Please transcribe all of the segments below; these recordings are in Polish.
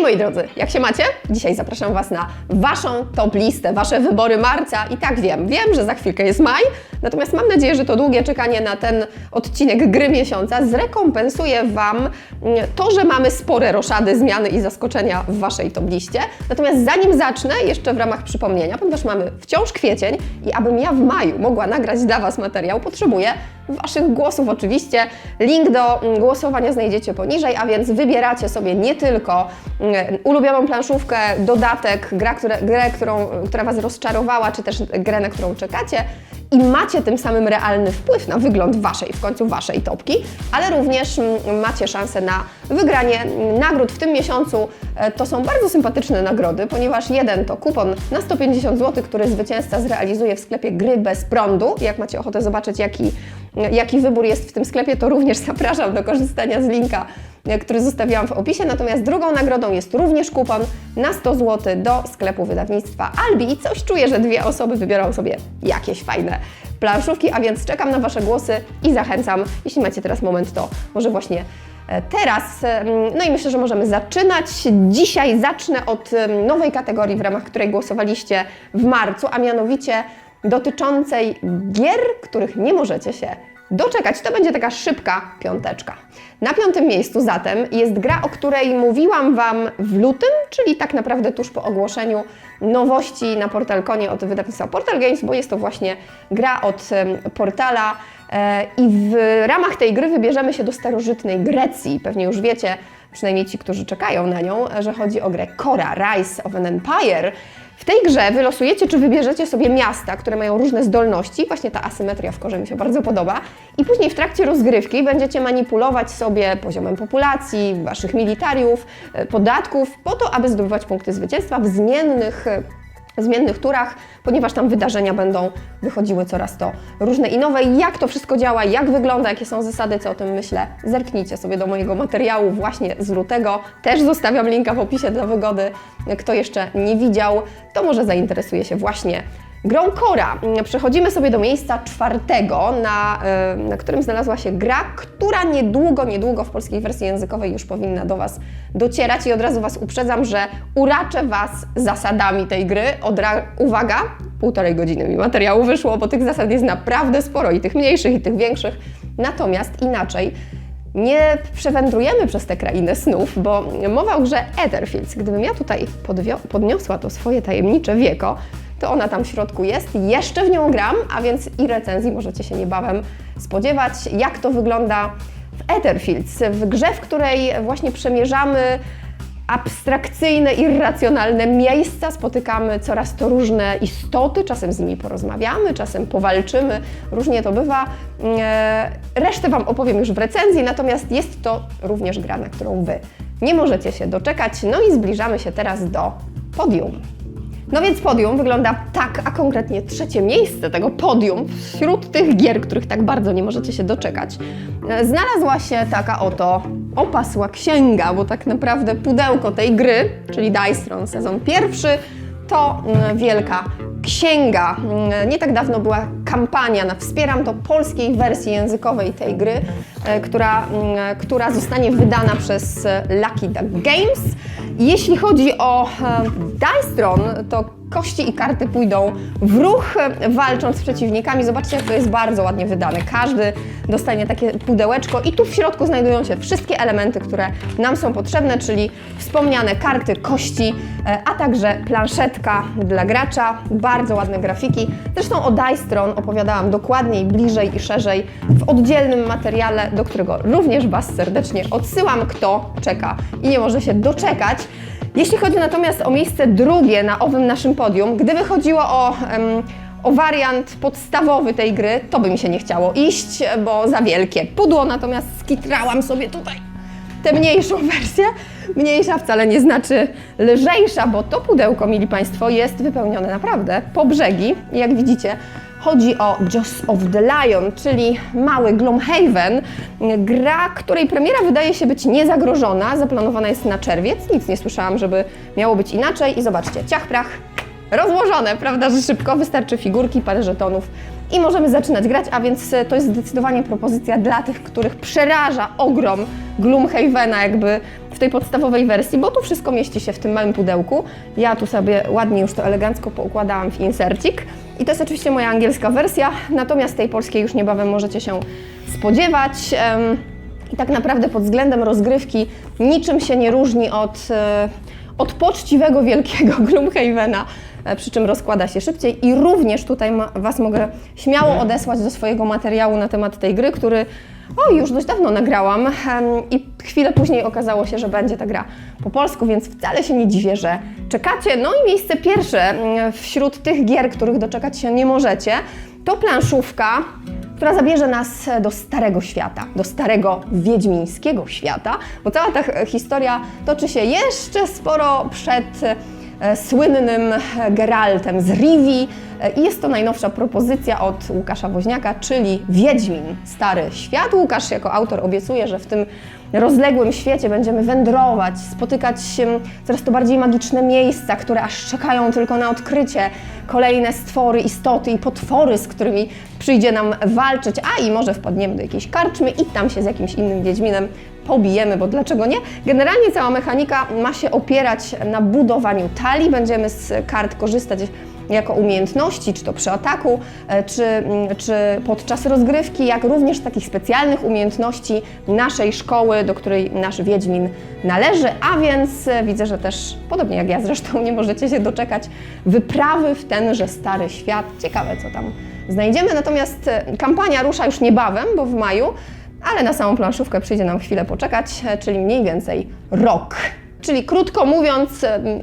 Moi drodzy, jak się macie? Dzisiaj zapraszam Was na Waszą top listę, Wasze wybory marca. I tak wiem, wiem, że za chwilkę jest maj, natomiast mam nadzieję, że to długie czekanie na ten odcinek gry miesiąca zrekompensuje Wam mm, to, że mamy spore roszady, zmiany i zaskoczenia w Waszej top liście. Natomiast zanim zacznę, jeszcze w ramach przypomnienia, ponieważ mamy wciąż kwiecień i abym ja w maju mogła nagrać dla Was materiał, potrzebuję Waszych głosów oczywiście. Link do mm, głosowania znajdziecie poniżej, a więc wybieracie sobie nie tylko mm, ulubioną planszówkę, dodatek, gra, które, grę, którą, która Was rozczarowała, czy też grę, na którą czekacie i macie tym samym realny wpływ na wygląd Waszej, w końcu Waszej topki, ale również mm, macie szansę na wygranie nagród w tym miesiącu. E, To są bardzo sympatyczne nagrody, ponieważ jeden to kupon na 150 zł, który zwycięzca zrealizuje w sklepie gry bez prądu. Jak macie ochotę zobaczyć, jaki, jaki wybór jest w tym sklepie, to również zapraszam do korzystania z linka e, który zostawiłam w opisie. Natomiast drugą nagrodą jest również kupon na 100 zł do sklepu wydawnictwa Albi. I coś czuję, że dwie osoby wybiorą sobie jakieś fajne planszówki, a więc czekam na Wasze głosy i zachęcam, jeśli macie teraz moment, to może właśnie e, teraz. No i myślę, że możemy zaczynać. Dzisiaj zacznę od nowej kategorii, w ramach której głosowaliście w marcu, a mianowicie dotyczącej gier, których nie możecie się doczekać. To będzie taka szybka piąteczka. Na piątym miejscu zatem jest gra, o której mówiłam Wam w lutym, czyli tak naprawdę tuż po ogłoszeniu nowości na Portalkonie od wydawnictwa Portal Games, bo jest to właśnie gra od portala e, i w ramach tej gry wybierzemy się do starożytnej Grecji. Pewnie już wiecie, przynajmniej ci, którzy czekają na nią, że chodzi o grę Kora, Rise of an Empire. W tej grze wylosujecie, czy wybierzecie sobie miasta, które mają różne zdolności. Właśnie ta asymetria w korze mi się bardzo podoba. I później w trakcie rozgrywki będziecie manipulować sobie poziomem populacji, waszych militariów, e, podatków, po to, aby zdobywać punkty zwycięstwa w zmiennych e, zmiennych turach, ponieważ tam wydarzenia będą wychodziły coraz to różne i nowe. Jak to wszystko działa, jak wygląda, jakie są zasady, co o tym myślę, zerknijcie sobie do mojego materiału właśnie z lutego. Też zostawiam linka w opisie dla wygody. Kto jeszcze nie widział, to może zainteresuje się właśnie grą Kora. Przechodzimy sobie do miejsca czwartego, na, e, na którym znalazła się gra, która niedługo, niedługo w polskiej wersji językowej już powinna do Was docierać i od razu Was uprzedzam, że uraczę Was zasadami tej gry. Odra- Uwaga, półtorej godziny mi materiału wyszło, bo tych zasad jest naprawdę sporo i tych mniejszych, i tych większych. Natomiast inaczej nie przewędrujemy przez te krainy snów, bo mowa o grze Etherfields. Gdybym ja tutaj podniosła to swoje tajemnicze wieko, to ona tam w środku jest. Jeszcze w nią gram, a więc i recenzji możecie się niebawem spodziewać, jak to wygląda w Etherfields, w grze, w której właśnie przemierzamy abstrakcyjne, irracjonalne miejsca, spotykamy coraz to różne istoty, czasem z nimi porozmawiamy, czasem powalczymy, różnie to bywa. E, Resztę Wam opowiem już w recenzji, natomiast jest to również gra, na którą Wy nie możecie się doczekać. No i zbliżamy się teraz do podium. No więc podium wygląda tak, a konkretnie trzecie miejsce tego podium wśród tych gier, których tak bardzo nie możecie się doczekać. e, Znalazła się taka oto opasła księga, bo tak naprawdę pudełko tej gry, czyli Dice Throne sezon pierwszy, to mm, wielka księga. Mm, Nie tak dawno była kampania na Wspieram to polskiej wersji językowej tej gry, e, która, mm, która zostanie wydana przez e, Lucky Duck Games. Jeśli chodzi o e, Dice Throne, to kości i karty pójdą w ruch, e, walcząc z przeciwnikami. Zobaczcie, jak to jest bardzo ładnie wydane. Każdy dostanie takie pudełeczko i tu w środku znajdują się wszystkie elementy, które nam są potrzebne, czyli wspomniane karty, kości, e, a także planszetka dla gracza. Bardzo ładne grafiki. Zresztą o Dice Throne opowiadałam dokładniej, bliżej i szerzej w oddzielnym materiale, do którego również Was serdecznie odsyłam, kto czeka i nie może się doczekać. Jeśli chodzi natomiast o miejsce drugie na owym naszym podium, gdyby chodziło o, o wariant podstawowy tej gry, to by mi się nie chciało iść, bo za wielkie pudło, natomiast skitrałam sobie tutaj tę mniejszą wersję. Mniejsza wcale nie znaczy lżejsza, bo to pudełko, mili Państwo, jest wypełnione naprawdę po brzegi. Jak widzicie, chodzi o Jaws of the Lion, czyli mały Gloomhaven. Gra, której premiera wydaje się być niezagrożona. Zaplanowana jest na czerwiec. Nic nie słyszałam, żeby miało być inaczej. I zobaczcie, ciach prach. rozłożone, prawda, że szybko wystarczy figurki, parę żetonów i możemy zaczynać grać, a więc e, to jest zdecydowanie propozycja dla tych, których przeraża ogrom Gloomhavena jakby w tej podstawowej wersji, bo tu wszystko mieści się w tym małym pudełku. Ja tu sobie ładnie już to elegancko poukładałam w insercik i to jest oczywiście moja angielska wersja, natomiast tej polskiej już niebawem możecie się spodziewać. I tak naprawdę pod względem rozgrywki niczym się nie różni od, e, od poczciwego wielkiego Gloomhavena, e, przy czym rozkłada się szybciej i również tutaj ma, Was mogę śmiało odesłać do swojego materiału na temat tej gry, który o, już dość dawno nagrałam i chwilę później okazało się, że będzie ta gra po polsku, więc wcale się nie dziwię, że czekacie. No i miejsce pierwsze mm, wśród tych gier, których doczekać się nie możecie, to planszówka, która zabierze nas do starego świata, do starego wiedźmińskiego świata, bo cała ta historia toczy się jeszcze sporo przed e, słynnym Geraltem z Rivii e, i jest to najnowsza propozycja od Łukasza Woźniaka, czyli Wiedźmin, Stary Świat. Łukasz jako autor obiecuje, że w tym rozległym świecie będziemy wędrować, spotykać się coraz to bardziej magiczne miejsca, które aż czekają tylko na odkrycie, kolejne stwory, istoty i potwory, z którymi przyjdzie nam walczyć, a i może wpadniemy do jakiejś karczmy i tam się z jakimś innym Wiedźminem pobijemy, bo dlaczego nie? Generalnie cała mechanika ma się opierać na budowaniu talii, będziemy z kart korzystać jako umiejętności, czy to przy ataku, e, czy, mm, czy podczas rozgrywki, jak również takich specjalnych umiejętności naszej szkoły, do której nasz Wiedźmin należy, a więc e, widzę, że też, podobnie jak ja zresztą, nie możecie się doczekać wyprawy w tenże stary świat. Ciekawe, co tam znajdziemy. Natomiast e, kampania rusza już niebawem, bo w maju, ale na samą planszówkę przyjdzie nam chwilę poczekać, czyli mniej więcej rok. Czyli krótko mówiąc,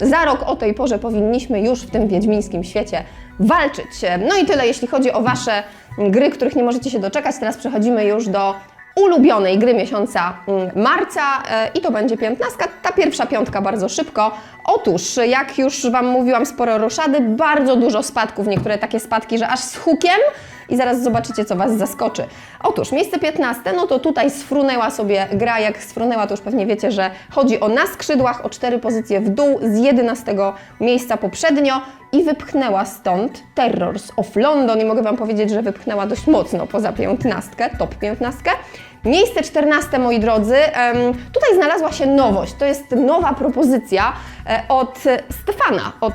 za rok o tej porze powinniśmy już w tym wiedźmińskim świecie walczyć. No i tyle, jeśli chodzi o Wasze gry, których nie możecie się doczekać. Teraz przechodzimy już do ulubionej gry miesiąca mm, marca e, i to będzie piętnastka. Ta pierwsza piątka bardzo szybko. Otóż, jak już Wam mówiłam, sporo roszady, bardzo dużo spadków, niektóre takie spadki, że aż z hukiem i zaraz zobaczycie, co Was zaskoczy. Otóż, miejsce 15, no to tutaj sfrunęła sobie gra, jak sfrunęła, to już pewnie wiecie, że chodzi o na skrzydłach, o cztery pozycje w dół z 11 miejsca poprzednio i wypchnęła stąd Terrors of London i mogę Wam powiedzieć, że wypchnęła dość mocno poza piętnastkę, top piętnastkę. Miejsce 14, moi drodzy, tutaj znalazła się nowość, to jest nowa propozycja e, od Stefana, od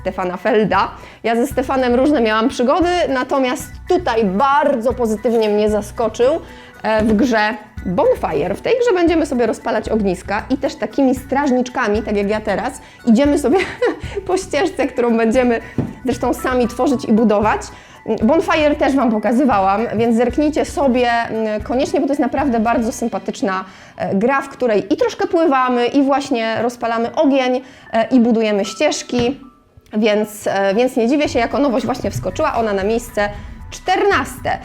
Stefana Felda. Ja ze Stefanem różne miałam przygody, natomiast tutaj bardzo pozytywnie mnie zaskoczył e, w grze Bonfire. W tej grze będziemy sobie rozpalać ogniska i też takimi strażniczkami, tak jak ja teraz, idziemy sobie po ścieżce, którą będziemy zresztą sami tworzyć i budować. Bonfire też Wam pokazywałam, więc zerknijcie sobie mm, koniecznie, bo to jest naprawdę bardzo sympatyczna e, gra, w której i troszkę pływamy, i właśnie rozpalamy ogień, e, i budujemy ścieżki. Więc, e, więc nie dziwię się, jako nowość właśnie wskoczyła ona na miejsce 14.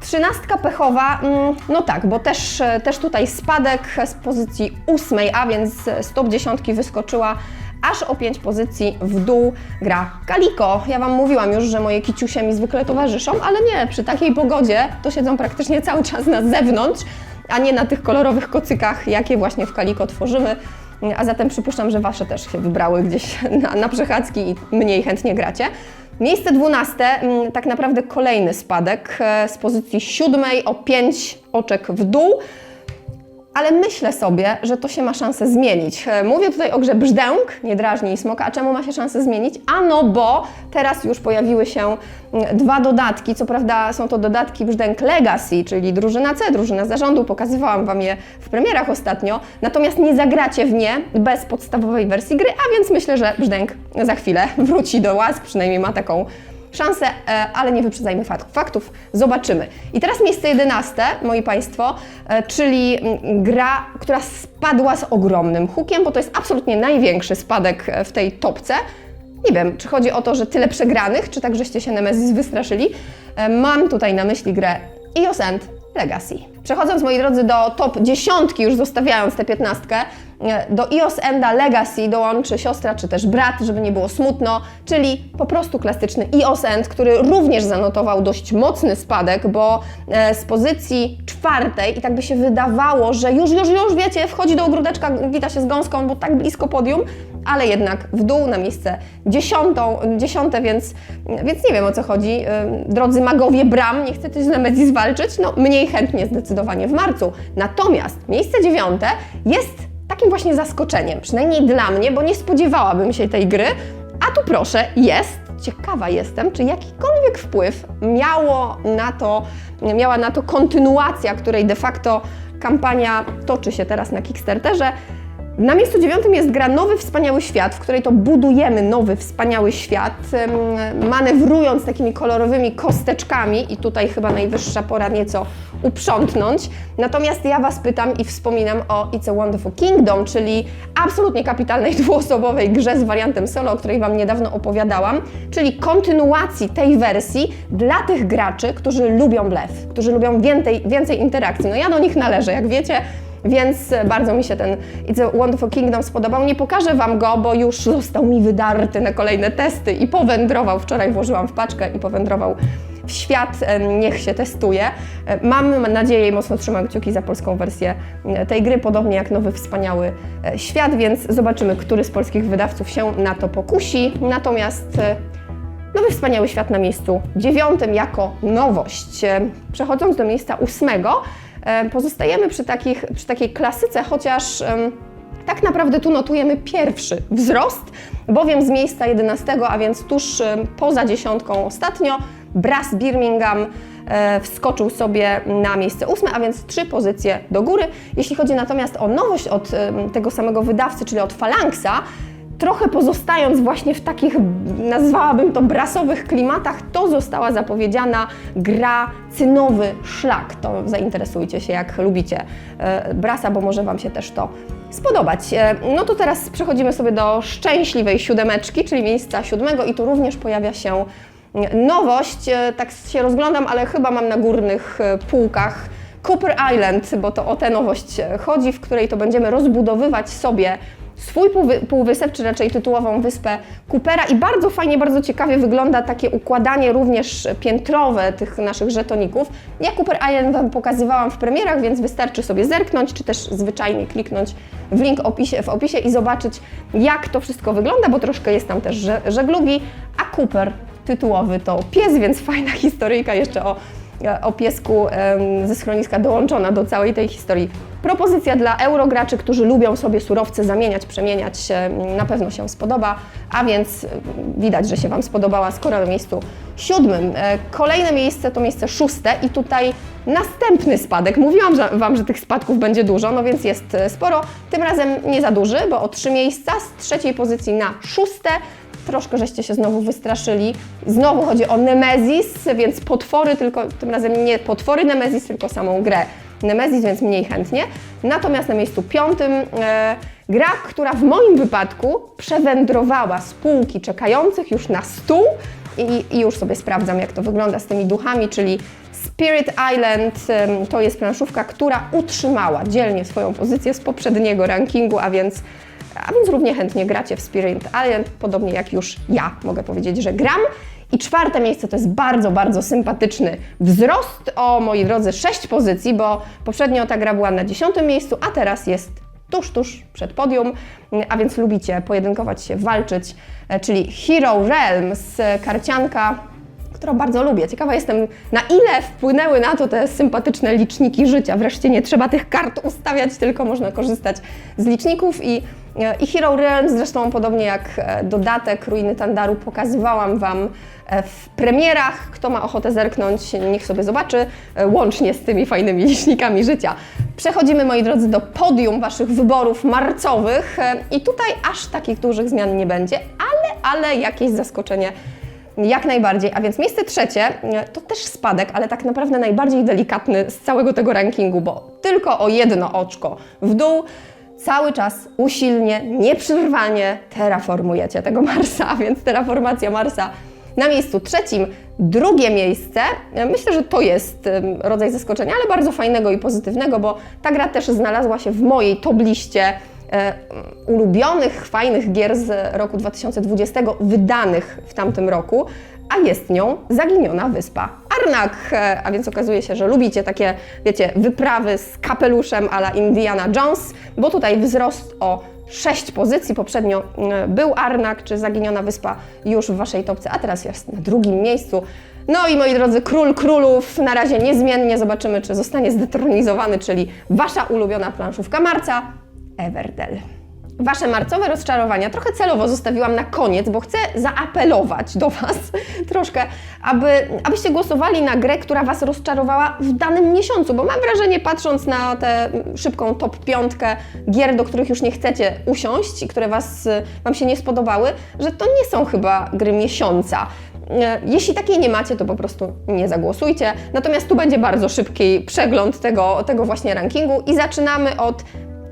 Trzynastka pechowa, mm, no tak, bo też, e, też tutaj spadek z pozycji ósmej, a więc z top 10 wyskoczyła aż o 5 pozycji w dół gra Kaliko. Ja Wam mówiłam już, że moje kiciusie mi zwykle towarzyszą, ale nie, przy takiej pogodzie to siedzą praktycznie cały czas na zewnątrz, a nie na tych kolorowych kocykach, jakie właśnie w Kaliko tworzymy. A zatem przypuszczam, że Wasze też się wybrały gdzieś na, na przechadzki i mniej chętnie gracie. Miejsce 12, mm, tak naprawdę kolejny spadek e, z pozycji siódmej o 5 oczek w dół. Ale myślę sobie, że to się ma szansę zmienić. E, Mówię tutaj o grze Brzdęk, nie drażnij smoka. A czemu ma się szansę zmienić? Ano, bo teraz już pojawiły się mm, dwa dodatki. Co prawda są to dodatki Brzdęk Legacy, czyli drużyna C, drużyna zarządu. Pokazywałam Wam je w premierach ostatnio. Natomiast nie zagracie w nie bez podstawowej wersji gry, a więc myślę, że Brzdęk za chwilę wróci do łask, przynajmniej ma taką szansę, e, ale nie wyprzedzajmy fakt- faktów. Zobaczymy. I teraz miejsce 11, moi Państwo, e, czyli mm, gra, która spadła z ogromnym hukiem, bo to jest absolutnie największy spadek e, w tej topce. Nie wiem, czy chodzi o to, że tyle przegranych, czy tak, żeście się Nemesis wystraszyli. Mam tutaj na myśli grę EOS End Legacy. Przechodząc, moi drodzy, do top dziesiątki, już zostawiając tę piętnastkę, e, do EOS Enda Legacy dołączy siostra czy też brat, żeby nie było smutno, czyli po prostu klasyczny EOS End, który również zanotował dość mocny spadek, bo e, z pozycji czwartej i tak by się wydawało, że już, już, już wiecie, wchodzi do ogródeczka, wita się z gąską, bo tak blisko podium, ale jednak w dół na miejsce dziesiątą, dziesiąte, więc, więc nie wiem o co chodzi. Drodzy magowie bram, nie chcecie z Nemesis walczyć? No mniej chętnie zdecydowanie w marcu. Natomiast miejsce dziewiąte jest takim właśnie zaskoczeniem, przynajmniej dla mnie, bo nie spodziewałabym się tej gry, a tu proszę, jest. Ciekawa jestem, czy jakikolwiek wpływ miało na to, miała na to kontynuacja, której de facto kampania toczy się teraz na Kickstarterze. Na miejscu dziewiątym jest gra Nowy Wspaniały Świat, w której to budujemy nowy wspaniały świat, manewrując takimi kolorowymi kosteczkami i tutaj chyba najwyższa pora nieco uprzątnąć. Natomiast ja Was pytam i wspominam o It's a Wonderful Kingdom, czyli absolutnie kapitalnej dwuosobowej grze z wariantem solo, o której Wam niedawno opowiadałam, czyli kontynuacji tej wersji dla tych graczy, którzy lubią blef, którzy lubią więcej, więcej interakcji. No ja do nich należę, jak wiecie, więc bardzo mi się ten It's a Wonderful Kingdom spodobał. Nie pokażę Wam go, bo już został mi wydarty na kolejne testy i powędrował. Wczoraj włożyłam w paczkę i powędrował w świat. E, Niech się testuje. E, Mam nadzieję i mocno trzymam kciuki za polską wersję e, tej gry, podobnie jak nowy wspaniały e, świat, więc zobaczymy, który z polskich wydawców się na to pokusi. Natomiast e, Nowy Wspaniały Świat na miejscu dziewiątym jako nowość. E, Przechodząc do miejsca ósmego, e, pozostajemy przy, takich, przy takiej klasyce, chociaż tak naprawdę tu notujemy pierwszy wzrost, bowiem z miejsca 11, a więc tuż poza dziesiątką ostatnio, Brass Birmingham e, wskoczył sobie na miejsce ósme, a więc trzy pozycje do góry. Jeśli chodzi natomiast o nowość od tego samego wydawcy, czyli od Phalanxa, trochę pozostając właśnie w takich, nazwałabym to brasowych klimatach, to została zapowiedziana gra Cynowy Szlak. To zainteresujcie się, jak lubicie e, brasa, bo może Wam się też to spodobać. E, No to teraz przechodzimy sobie do szczęśliwej siódemeczki, czyli miejsca siódmego i tu również pojawia się nowość. E, Tak się rozglądam, ale chyba mam na górnych półkach Cooper Island, bo to o tę nowość chodzi, w której to będziemy rozbudowywać sobie swój półwy- półwysep, czy raczej tytułową wyspę Coopera i bardzo fajnie, bardzo ciekawie wygląda takie układanie również piętrowe tych naszych żetoników. Ja Cooper Island Wam pokazywałam w premierach, więc wystarczy sobie zerknąć, czy też zwyczajnie kliknąć w link opisie, w opisie i zobaczyć, jak to wszystko wygląda, bo troszkę jest tam też że- żeglugi, a Cooper tytułowy to pies, więc fajna historyjka jeszcze o o piesku ze schroniska dołączona do całej tej historii. Propozycja dla eurograczy, którzy lubią sobie surowce zamieniać, przemieniać, em, na pewno się spodoba, a więc widać, że się Wam spodobała, skoro na miejscu siódmym. E, Kolejne miejsce to miejsce szóste i tutaj następny spadek. Mówiłam że, Wam, że tych spadków będzie dużo, no więc jest e, sporo. Tym razem nie za duży, bo o trzy miejsca z trzeciej pozycji na szóste troszkę żeście się znowu wystraszyli. Znowu chodzi o Nemezis, więc potwory, tylko tym razem nie potwory Nemezis, tylko samą grę Nemezis, więc mniej chętnie. Natomiast na miejscu piątym e, gra, która w moim wypadku przewędrowała z półki czekających już na stół i, i już sobie sprawdzam, jak to wygląda z tymi duchami, czyli Spirit Island em, to jest planszówka, która utrzymała dzielnie swoją pozycję z poprzedniego rankingu, a więc a więc równie chętnie gracie w Spirit Island, podobnie jak już ja mogę powiedzieć, że gram. I czwarte miejsce to jest bardzo, bardzo sympatyczny wzrost o, moi drodzy, sześć pozycji, bo poprzednio ta gra była na dziesiątym miejscu, a teraz jest tuż, tuż przed podium, a więc lubicie pojedynkować się, walczyć, e, czyli Hero Realms, karcianka którą bardzo lubię. Ciekawa jestem, na ile wpłynęły na to te sympatyczne liczniki życia. Wreszcie nie trzeba tych kart ustawiać, tylko można korzystać z liczników i, i Hero Realms, zresztą podobnie jak e, dodatek Ruiny Tandaru, pokazywałam Wam e, w premierach. Kto ma ochotę zerknąć, niech sobie zobaczy, e, łącznie z tymi fajnymi licznikami życia. Przechodzimy, moi drodzy, do podium Waszych wyborów marcowych i tutaj aż takich dużych zmian nie będzie, ale, ale jakieś zaskoczenie jak najbardziej. A więc miejsce trzecie to też spadek, ale tak naprawdę najbardziej delikatny z całego tego rankingu, bo tylko o jedno oczko w dół. Cały czas usilnie, nieprzerwanie terraformujecie tego Marsa, więc terraformacja Marsa na miejscu trzecim. Drugie miejsce, myślę, że to jest rodzaj zaskoczenia, ale bardzo fajnego i pozytywnego, bo ta gra też znalazła się w mojej top liście e, ulubionych, fajnych gier z roku 2020, wydanych w tamtym roku, a jest nią Zaginiona Wyspa Arnak. E, A więc okazuje się, że lubicie takie, wiecie, wyprawy z kapeluszem a la Indiana Jones, bo tutaj wzrost o sześć pozycji. Poprzednio mm, był Arnak czy Zaginiona Wyspa już w Waszej topce, a teraz jest na drugim miejscu. No i moi drodzy, Król Królów na razie niezmiennie. Zobaczymy, czy zostanie zdetronizowany, czyli Wasza ulubiona planszówka marca, Everdell. Wasze marcowe rozczarowania trochę celowo zostawiłam na koniec, bo chcę zaapelować do Was troszkę, aby, abyście głosowali na grę, która Was rozczarowała w danym miesiącu, bo mam wrażenie, patrząc na tę szybką top piątkę gier, do których już nie chcecie usiąść i które was, y, Wam się nie spodobały, że to nie są chyba gry miesiąca. E, Jeśli takiej nie macie, to po prostu nie zagłosujcie. Natomiast tu będzie bardzo szybki przegląd tego, tego właśnie rankingu i zaczynamy od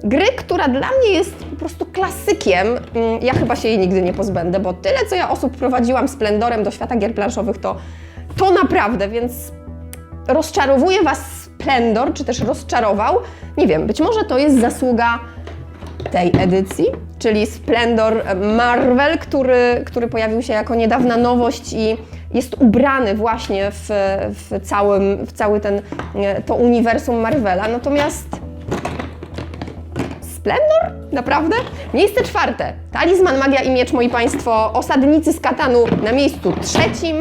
gry, która dla mnie jest po prostu klasykiem. Mm, Ja chyba się jej nigdy nie pozbędę, bo tyle, co ja osób prowadziłam Splendorem do świata gier planszowych, to, to naprawdę, więc rozczarowuje Was Splendor, czy też rozczarował. Nie wiem, być może to jest zasługa tej edycji, czyli Splendor Marvel, który, który pojawił się jako niedawna nowość i jest ubrany właśnie w, w, całym, w cały ten, e, to uniwersum Marvela. Natomiast Splendor? Naprawdę? Miejsce czwarte. Talizman, magia i miecz, moi Państwo. Osadnicy z Katanu na miejscu trzecim.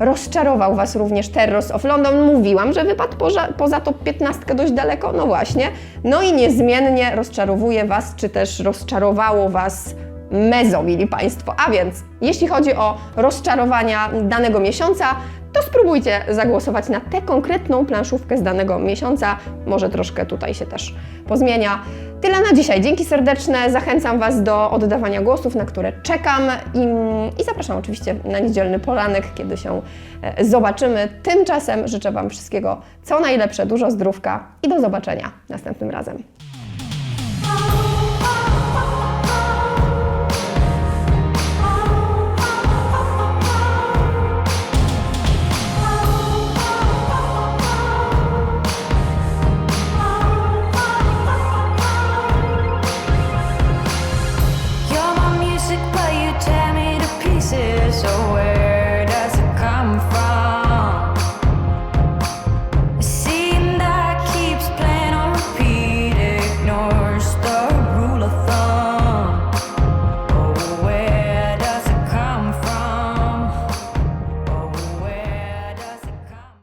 Rozczarował Was również Terrors of London. Mówiłam, że wypadł poza, poza top 15 dość daleko. No właśnie. No i niezmiennie rozczarowuje Was, czy też rozczarowało Was Mezo, mili Państwo. A więc, jeśli chodzi o rozczarowania danego miesiąca, to spróbujcie zagłosować na tę konkretną planszówkę z danego miesiąca. Może troszkę tutaj się też pozmienia. Tyle na dzisiaj. Dzięki serdeczne. Zachęcam Was do oddawania głosów, na które czekam i, i zapraszam oczywiście na niedzielny poranek, kiedy się e, zobaczymy. Tymczasem życzę Wam wszystkiego co najlepsze, dużo zdrówka i do zobaczenia następnym razem.